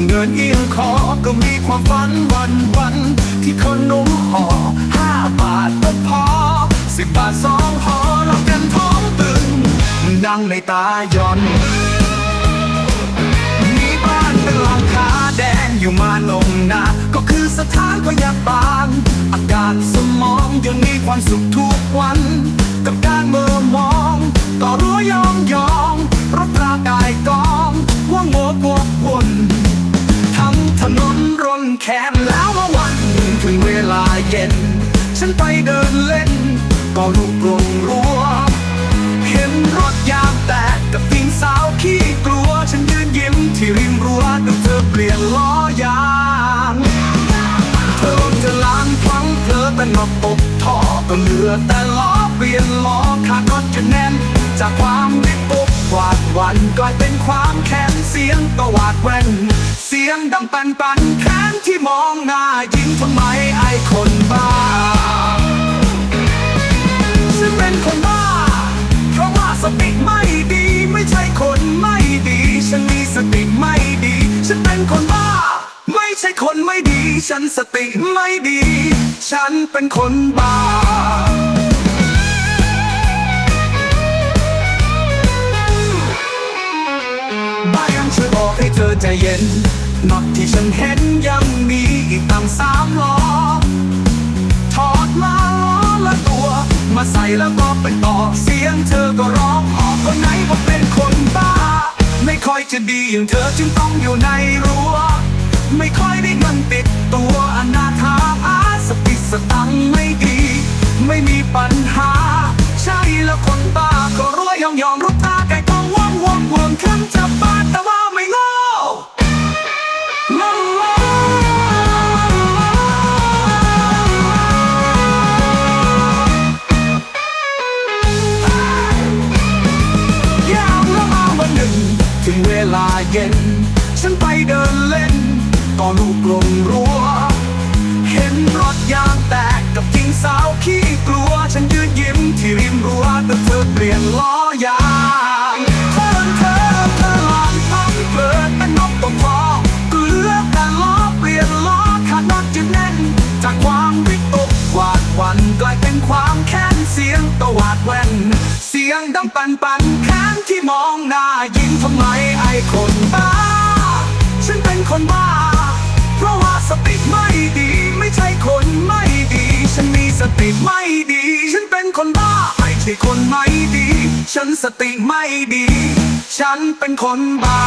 นเอียงคอก็มีความฝันวันวัน ที่ขนมห่อห้าบาทก็พอสิบบาทสองห่อเรากันท้องตึงดังในตาย้อนมีบ้านเป็นหลังคาแดงอยู่มาลงนาก็คือสถานก็อยาบานอาการสมองยังมีความสุขทุกวัน กับการเมื่อมองต่อรั้วยอ แคนแล้วเมื่อวันถึงเวลาเย็น ฉันไปเดินเล่น ก็ลุกลงรั้วเห็นรถยางแตกกับพิงสาวขี้กลัว ฉันยืนยิ้มที่ริมรั้วดูเธอเปลี่ยนล้อยางเธอจะล้างพลังเธอเป็นมาปกท่อก็เหลือแต่ล้อเปลี่ยนล้อขาดรถจะแน่น จากความริบปุบกวาดวันกลายเป็นความแค้นเสียงตวาดแว่น เสียงดังปันปันแค้นที่มองหน้ายิงทำไมไอคนบ้าฉันเป็นคนบ้า เพราะว่าสติไม่ดีไม่ใช่คนไม่ดี ฉันมีสติไม่ดี ฉันเป็นคนบ้า ไม่ใช่คนไม่ดี ฉันสติไม่ดี ฉันเป็นคนบ้า แล้วก็ไปต่อเสียงเธอก็ร้องออกคนไหนว่าเป็นคนบ้า ไม่ค่อยจะดีอย่างเธอจึงต้องอยู่ในรั้ว ไม่ค่อยได้เงินติดตัวอนาถาอาสติสตังไม่ดี ไม่มีปัญหา ใช่แล้วคนบ้าก็รวยยองยองรุตาไก่ต้องว่องว่องวงคำจะบ้าแถึงเวลาเย็น ฉันไปเดินเล่น ก็ลูกลงรั้ว เห็นรถยางแตกกับทิ้งสาวขี้กลัว ฉันยืนยิ้มที่ริมรั้วแต่เธอเปลี่ยนล้อยางเธอเธอเธอหลานพังเกิดเป็นนกตกพอเกลือแต่ล้อเปลี่ยนล้อขาดน็อตจะแน่น จากความวิตกกวาดวันกลายเป็นความแค้นเสียงตวาดแว่น เสียงดังปันปัน ไม่ดี ฉันเป็นคนบ้า ไม่ใช่คนไม่ดี ฉันสติไม่ดี ฉันเป็นคนบ้า